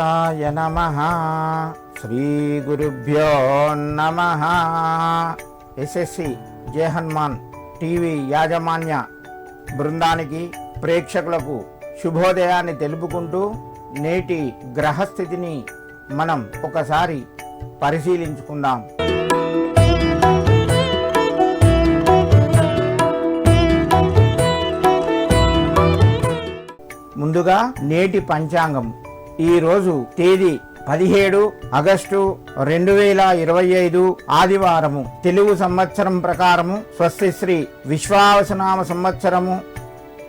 వ్యాసాయ నమ. శ్రీ గురుభ్యో నమ. ఎస్ఎస్సి జయహన్మాన్ టీవీ యాజమాన్య బృందానికి ప్రేక్షకులకు శుభోదయాన్ని తెలుపుకుంటూ నేటి గ్రహస్థితిని మనం ఒకసారి పరిశీలించుకుందాం. ముందుగా నేటి పంచాంగం. ఈరోజు తేదీ పదిహేడు ఆగస్టు రెండు వేల ఇరవై ఐదు ఆదివారము. తెలుగు సంవత్సరం ప్రకారము స్వస్తి శ్రీ విశ్వావసనామ సంవత్సరము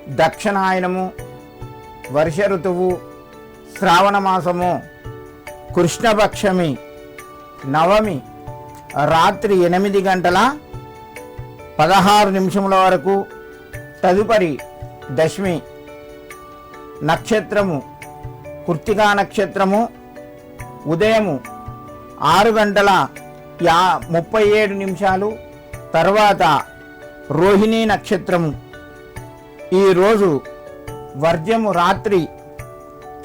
దక్షిణాయనము వర్ష ఋతువు శ్రావణ మాసము కృష్ణపక్షమి నవమి రాత్రి ఎనిమిది గంటల పదహారు నిమిషముల వరకు తదుపరి దశమి నక్షత్రము కృత్తికా నక్షత్రము ఉదయము ఆరు గంటల యా ముప్పై ఏడు నిమిషాలు తర్వాత రోహిణి నక్షత్రము. ఈరోజు వర్జము రాత్రి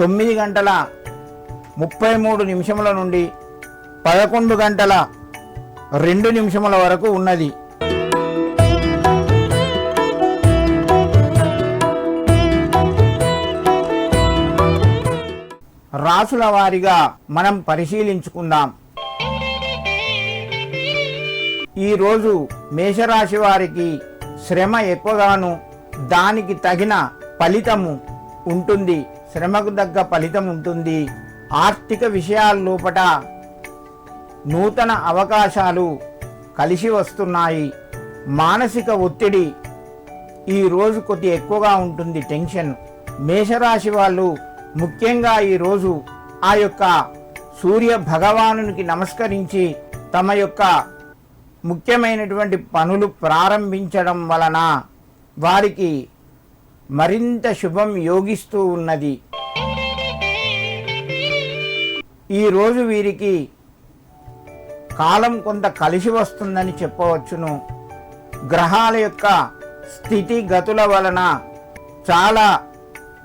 తొమ్మిది గంటల ముప్పై మూడు నిమిషముల నుండి పదకొండు గంటల రెండు నిమిషముల వరకు ఉన్నది. రాసుల వారిగా మనం పరిశీలించుకుందాం. ఈరోజు మేషరాశి వారికి శ్రమ ఎక్కువగాను దానికి తగిన ఫలితము ఉంటుంది. శ్రమకు తగ్గ ఫలితం ఉంటుంది. ఆర్థిక విషయాల లోపట నూతన అవకాశాలు కలిసి వస్తున్నాయి. మానసిక ఒత్తిడి ఈ రోజు కొద్ది ఎక్కువగా ఉంటుంది. టెన్షన్. మేషరాశి వాళ్ళు ముఖ్యంగా ఈరోజు ఆ యొక్క సూర్య భగవానునికి నమస్కరించి తమ యొక్క ముఖ్యమైనటువంటి పనులు ప్రారంభించడం వలన వారికి మరింత శుభం యోగిస్తూ ఉన్నది. ఈరోజు వీరికి కాలం కొంత కలిసి వస్తుందని చెప్పవచ్చును. గ్రహాల యొక్క స్థితిగతుల వలన చాలా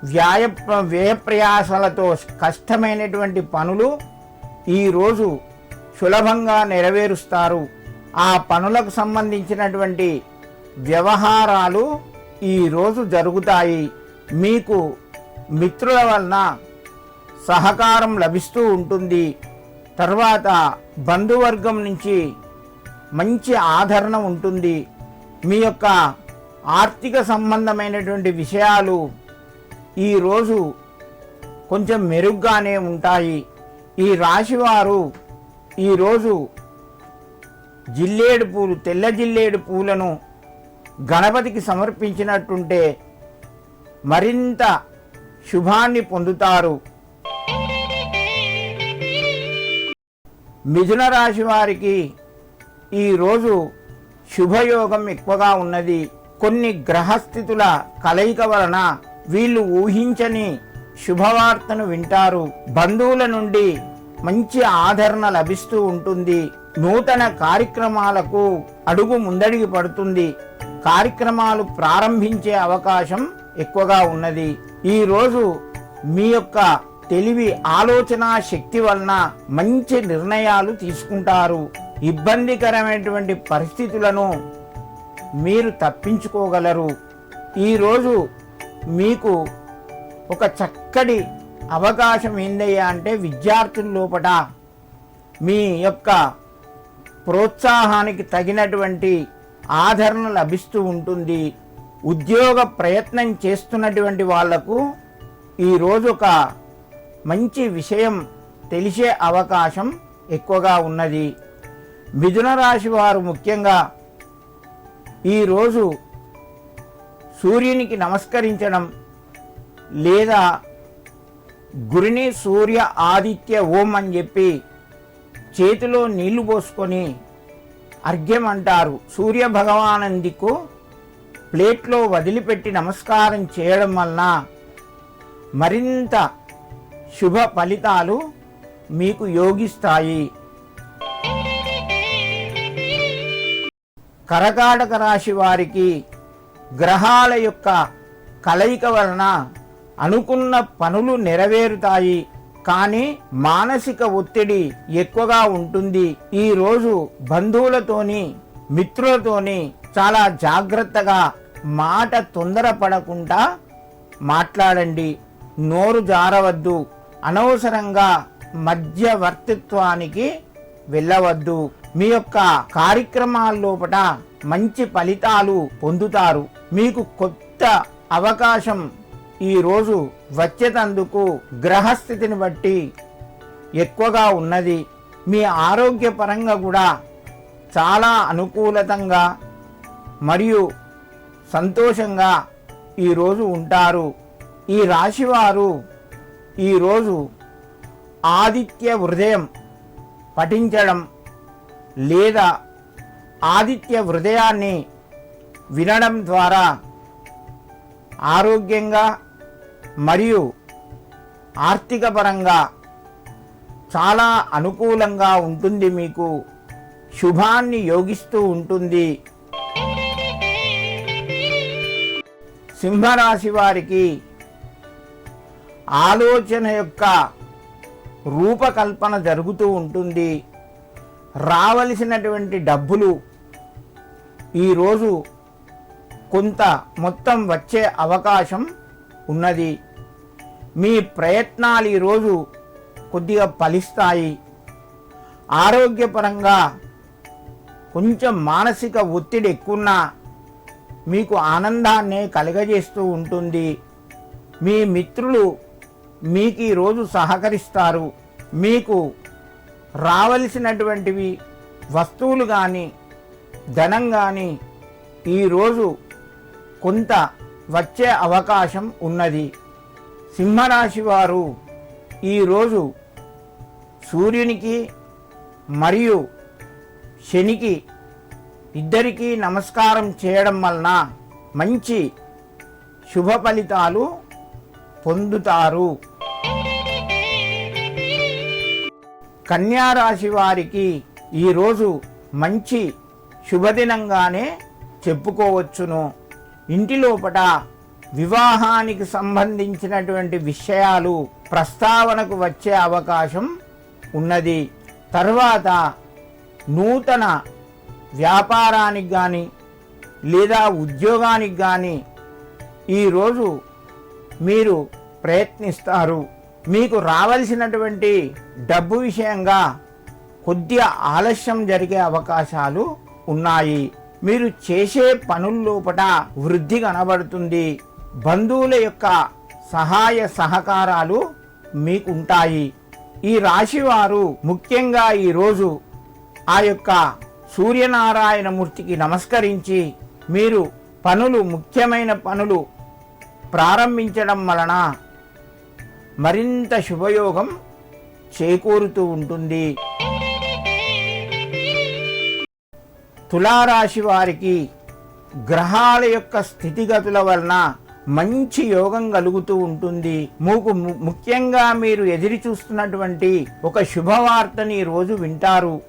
వ్యాయ వ్యయప్రయాసాలతో కష్టమైనటువంటి పనులు ఈరోజు సులభంగా నెరవేరుస్తారు. ఆ పనులకు సంబంధించినటువంటి వ్యవహారాలు ఈరోజు జరుగుతాయి. మీకు మిత్రుల వలన సహకారం లభిస్తూ ఉంటుంది. తర్వాత బంధువర్గం నుంచి మంచి ఆదరణ ఉంటుంది. మీ యొక్క ఆర్థిక సంబంధమైనటువంటి విషయాలు ఈరోజు కొంచెం మెరుగ్గానే ఉంటాయి. ఈ రాశివారు ఈరోజు జిల్లేడు పూలు తెల్ల జిల్లేడు పూలను గణపతికి సమర్పించినట్టుంటే మరింత శుభాన్ని పొందుతారు. మిథున రాశి వారికి ఈరోజు శుభయోగం ఎక్కువగా ఉన్నది. కొన్ని గ్రహస్థితుల కలయిక వలన వీళ్ళు ఊహించని శుభవార్తను వింటారు. బంధువుల నుండి మంచి ఆదరణ లభిస్తూ ఉంటుంది. నూతన కార్యక్రమాలకు అడుగు ముందడిగి పడుతుంది. కార్యక్రమాలు ప్రారంభించే అవకాశం ఎక్కువగా ఉన్నది. ఈరోజు మీ యొక్క తెలివి ఆలోచన శక్తి వలన మంచి నిర్ణయాలు తీసుకుంటారు. ఇబ్బందికరమైనటువంటి పరిస్థితులను మీరు తప్పించుకోగలరు. ఈరోజు మీకు ఒక చక్కటి అవకాశం ఏందయ్యా అంటే విద్యార్థుల లోపల మీ యొక్క ప్రోత్సాహానికి తగినటువంటి ఆదరణ లభిస్తూ ఉంటుంది. ఉద్యోగ ప్రయత్నం చేస్తున్నటువంటి వాళ్ళకు ఈరోజు ఒక మంచి విషయం తెలిసే అవకాశం ఎక్కువగా ఉన్నది. మిథున రాశి వారు ముఖ్యంగా ఈరోజు సూర్యునికి నమస్కరించడం లేదా గురిని సూర్య ఆదిత్య ఓం అని చెప్పి చేతిలో నీళ్ళు పోసుకొని అర్ఘ్యం అంటారు. సూర్య భగవానందికు ప్లేట్లో వదిలిపెట్టి నమస్కారం చేయడం వలన మరింత శుభ ఫలితాలు మీకు యోగిస్తాయి. కరకాటక రాశి వారికి గ్రహాల యొక్క కలయిక వలన అనుకున్న పనులు నెరవేరుతాయి. కానీ మానసిక ఒత్తిడి ఎక్కువగా ఉంటుంది. ఈరోజు బంధువులతోని మిత్రులతోని చాలా జాగ్రత్తగా మాట తొందరపడకుండా మాట్లాడండి. నోరు జారవద్దు. అనవసరంగా మధ్యవర్తిత్వానికి వెళ్ళవద్దు. మీ యొక్క కార్యక్రమాల లోపల మంచి ఫలితాలు పొందుతారు. మీకు కొత్త అవకాశం ఈ రోజు వచ్చేటందుకు గ్రహస్థితిని బట్టి ఎక్కువగా ఉన్నది. మీ ఆరోగ్యపరంగా కూడా చాలా అనుకూలతంగా మరియు సంతోషంగా ఈరోజు ఉంటారు. ఈ రాశివారు ఈరోజు ఆదిత్య హృదయం పఠించడం లేదా ఆదిత్య హృదయాన్ని వినడం ద్వారా ఆరోగ్యంగా మరియు ఆర్థికపరంగా చాలా అనుకూలంగా ఉంటుంది మీకు. శుభాన్ని యోగిస్తూ ఉంటుంది. సింహరాశి వారికి ఆలోచన యొక్క రూపకల్పన జరుగుతూ ఉంటుంది. రావలసినటువంటి డబ్బులు ఈరోజు కొంత మొత్తం వచ్చే అవకాశం ఉన్నది. మీ ప్రయత్నాలు ఈరోజు కొద్దిగా ఫలిస్తాయి. ఆరోగ్యపరంగా కొంచెం మానసిక ఒత్తిడి ఎక్కువన్నా మీకు ఆనందాన్ని కలగజేస్తూ ఉంటుంది. మీ మిత్రులు మీకు ఈరోజు సహకరిస్తారు. మీకు రావలసినటువంటివి వస్తువులు కానీ ధనం కానీ ఈరోజు కొంత వచ్చే అవకాశం ఉన్నది. సింహరాశి వారు ఈరోజు సూర్యునికి మరియు శనికి ఇద్దరికీ నమస్కారం చేయడం వలన మంచి శుభ ఫలితాలు పొందుతారు. కన్యారాశి వారికి ఈరోజు మంచి శుభదినంగానే చెప్పుకోవచ్చును. ఇంటి లోపట వివాహానికి సంబంధించినటువంటి విషయాలు ప్రస్తావనకు వచ్చే అవకాశం ఉన్నది. తర్వాత నూతన వ్యాపారానికి కానీ లేదా ఉద్యోగానికి కానీ ఈరోజు మీరు ప్రయత్నిస్తారు. మీకు రావలసినటువంటి డబ్బు విషయంగా కొద్దిగా ఆలస్యం జరిగే అవకాశాలు ఉన్నాయి. మీరు చేసే పనుల్లోపట వృద్ధి కనబడుతుంది. బంధువుల యొక్క సహాయ సహకారాలు మీకుంటాయి. ఈ రాశివారు ముఖ్యంగా ఈరోజు ఆ యొక్క సూర్యనారాయణ మూర్తికి నమస్కరించి మీరు పనులు ముఖ్యమైన పనులు ప్రారంభించడం వలన మరింత శుభయోగం చేకూరుతూ ఉంటుంది. తులారాశి వారికి గ్రహాల యొక్క స్థితిగతుల వలన మంచి యోగం కలుగుతూ ఉంటుంది. మూకు ము- ముఖ్యంగా మీరు ఎదురు చూస్తున్నటువంటి ఒక శుభవార్తని రోజు వింటారు.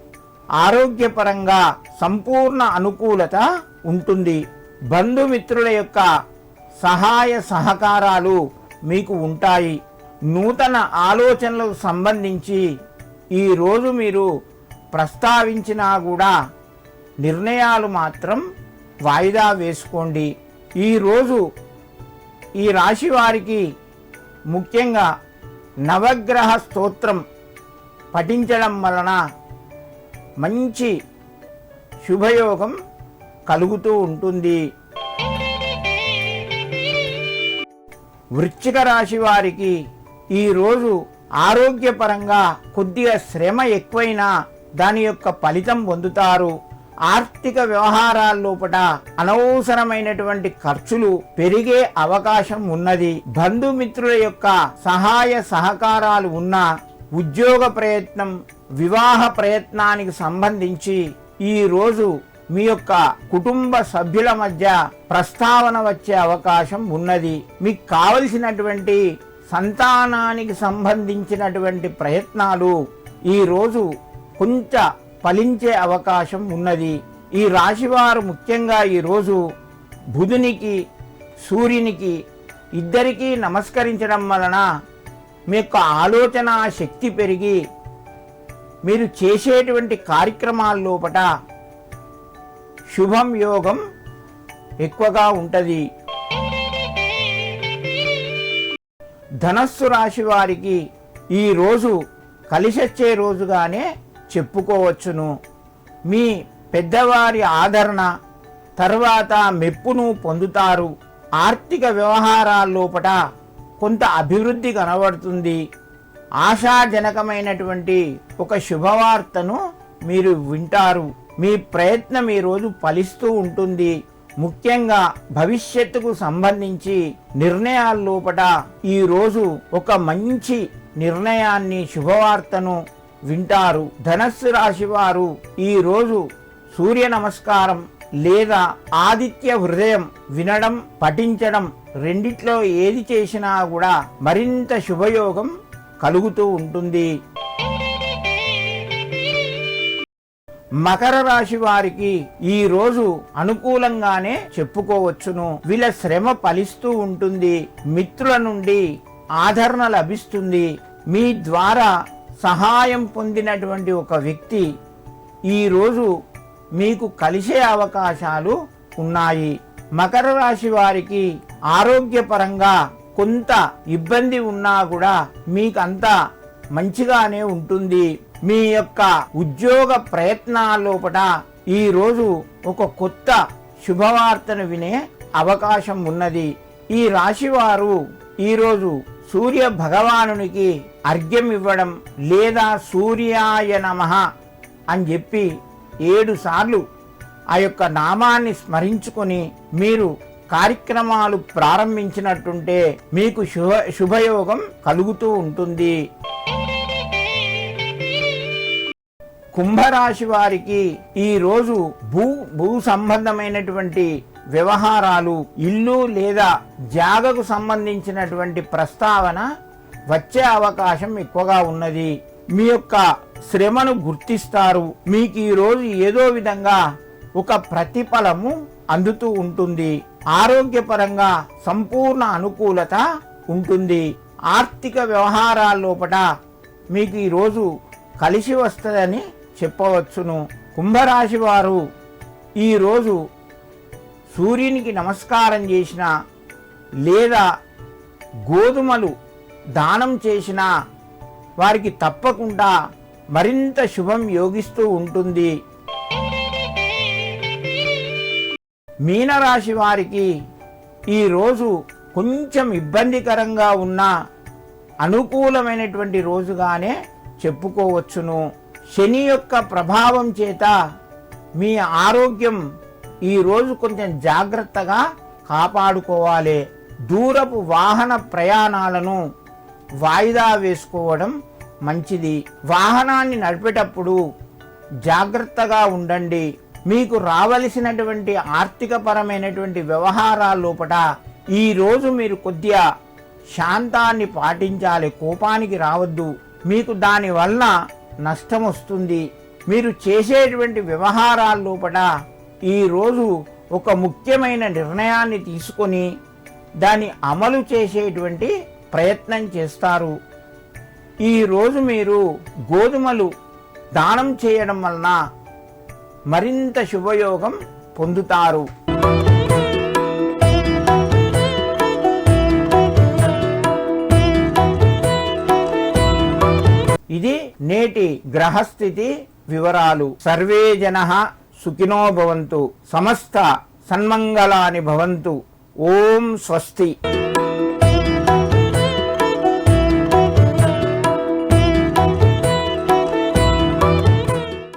ఆరోగ్యపరంగా సంపూర్ణ అనుకూలత ఉంటుంది. బంధుమిత్రుల యొక్క సహాయ సహకారాలు మీకు ఉంటాయి. నూతన ఆలోచనలకు సంబంధించి ఈ రోజు మీరు ప్రస్తావించినా కూడా నిర్ణయాలు మాత్రం వాయిదా వేసుకోండి. ఈరోజు ఈ రాశి వారికి ముఖ్యంగా నవగ్రహ స్తోత్రం పఠించడం వలన మంచి శుభయోగం కలుగుతూ ఉంటుంది. వృశ్చిక రాశి వారికి ఈరోజు ఆరోగ్యపరంగా కొద్దిగా శ్రమ ఎక్కువైనా దాని యొక్క ఫలితం పొందుతారు. ఆర్థిక వ్యవహారాల లోపల అనవసరమైనటువంటి ఖర్చులు పెరిగే అవకాశం ఉన్నది. బంధుమిత్రుల యొక్క సహాయ సహకారాలు ఉన్న ఉద్యోగ ప్రయత్నం వివాహ ప్రయత్నానికి సంబంధించి ఈరోజు మీ యొక్క కుటుంబ సభ్యుల మధ్య ప్రస్తావన వచ్చే అవకాశం ఉన్నది. మీకు కావలసినటువంటి సంతానానికి సంబంధించినటువంటి ప్రయత్నాలు ఈరోజు కొంచెం కొంత ఫలించే అవకాశం ఉన్నది. ఈ రాశివారు ముఖ్యంగా ఈ రోజు బుధునికి సూర్యునికి ఇద్దరికీ నమస్కరించడం వలన మీ యొక్క ఆలోచన శక్తి పెరిగి మీరు చేసేటువంటి కార్యక్రమాల లోపట శుభం యోగం ఎక్కువగా ఉంటుంది. ధనస్సు రాశి వారికి ఈ రోజు కలిసొచ్చే రోజుగానే చెప్పుకోవచ్చును. మీ పెద్దవారి ఆదరణ తర్వాత మెప్పును పొందుతారు. ఆర్థిక వ్యవహారాల్లోపట కొంత అభివృద్ధి కనబడుతుంది. ఆశాజనకమైనటువంటి ఒక శుభవార్తను మీరు వింటారు. మీ ప్రయత్నం ఈ రోజు ఫలిస్తూ ఉంటుంది. ముఖ్యంగా భవిష్యత్తుకు సంబంధించి నిర్ణయాల్లోపట ఈరోజు ఈ రోజు ఒక మంచి నిర్ణయాన్ని శుభవార్తను వింటారు. ధనస్సు రాశి వారు ఈరోజు సూర్య నమస్కారం లేదా ఆదిత్య హృదయం వినడం పఠించడం రెండిట్లో ఏది చేసినా కూడా మరింత శుభయోగం కలుగుతూ ఉంటుంది. మకర రాశి వారికి ఈ రోజు అనుకూలంగానే చెప్పుకోవచ్చును. వీళ్ళ శ్రమ ఫలిస్తూ ఉంటుంది. మిత్రుల నుండి ఆదరణ లభిస్తుంది. మీ ద్వారా సహాయం పొందినటువంటి ఒక వ్యక్తి ఈరోజు మీకు కలిసే అవకాశాలు ఉన్నాయి. మకర రాశి వారికి ఆరోగ్యపరంగా కొంత ఇబ్బంది ఉన్నా కూడా మీకంతా మంచిగానే ఉంటుంది. మీ యొక్క ఉద్యోగ ప్రయత్నాల ఈరోజు ఒక కొత్త శుభవార్తను వినే అవకాశం ఉన్నది. ఈ రాశి వారు ఈరోజు సూర్య భగవానునికి అర్ఘ్యం ఇవ్వడం లేదా సూర్యాయ నమ అని చెప్పి ఏడు సార్లు ఆ యొక్క నామాన్ని స్మరించుకొని మీరు కార్యక్రమాలు ప్రారంభించినట్టుంటే మీకు శుభ శుభయోగం కలుగుతూ ఉంటుంది. కుంభరాశి వారికి ఈ రోజు భూ భూ సంబంధమైనటువంటి వ్యవహారాలు ఇల్లు లేదా జాగకు సంబంధించినటువంటి ప్రస్తావన వచ్చే అవకాశం ఎక్కువగా ఉన్నది. మీ యొక్క శ్రమను గుర్తిస్తారు. మీకు ఈ రోజు ఏదో విధంగా ఒక ప్రతిఫలము అందుతూ ఉంటుంది. ఆరోగ్యపరంగా సంపూర్ణ అనుకూలత ఉంటుంది. ఆర్థిక వ్యవహారాల లోపల మీకు ఈరోజు కలిసి వస్తుందని చెప్పవచ్చును. కుంభరాశి వారు ఈరోజు సూర్యునికి నమస్కారం చేసిన లేదా గోధుమలు దానం చేసిన వారికి తప్పకుండా మరింత శుభం యోగిస్తూ ఉంటుంది. మీనరాశి వారికి ఈరోజు కొంచెం ఇబ్బందికరంగా ఉన్న అనుకూలమైనటువంటి రోజుగానే చెప్పుకోవచ్చును. శని యొక్క ప్రభావం చేత మీ ఆరోగ్యం ఈ రోజు కొంచెం జాగ్రత్తగా కాపాడుకోవాలి. దూరపు వాహన ప్రయాణాలను వాయిదా వేసుకోవడం మంచిది. వాహనాన్ని నడిపేటప్పుడు జాగ్రత్తగా ఉండండి. మీకు రావలసినటువంటి ఆర్థిక పరమైనటువంటి వ్యవహారాల లోపల ఈరోజు మీరు కొద్దిగా శాంతాన్ని పాటించాలి. కోపానికి రావద్దు. మీకు దాని వలన నష్టం వస్తుంది. మీరు చేసేటువంటి వ్యవహారాల లోపల ఈరోజు ఒక ముఖ్యమైన నిర్ణయాన్ని తీసుకొని దాన్ని అమలు చేసేటువంటి ప్రయత్నం చేస్తారు. ఈరోజు మీరు గోధుమలు దానం చేయడం వలన మరింత శుభయోగం పొందుతారు. ఇది నేటి గ్రహస్థితి వివరాలు. సర్వే జన సుఖినో భవంతు. సమస్త సన్మంగళాని భవంతు. ఓం స్వస్తి.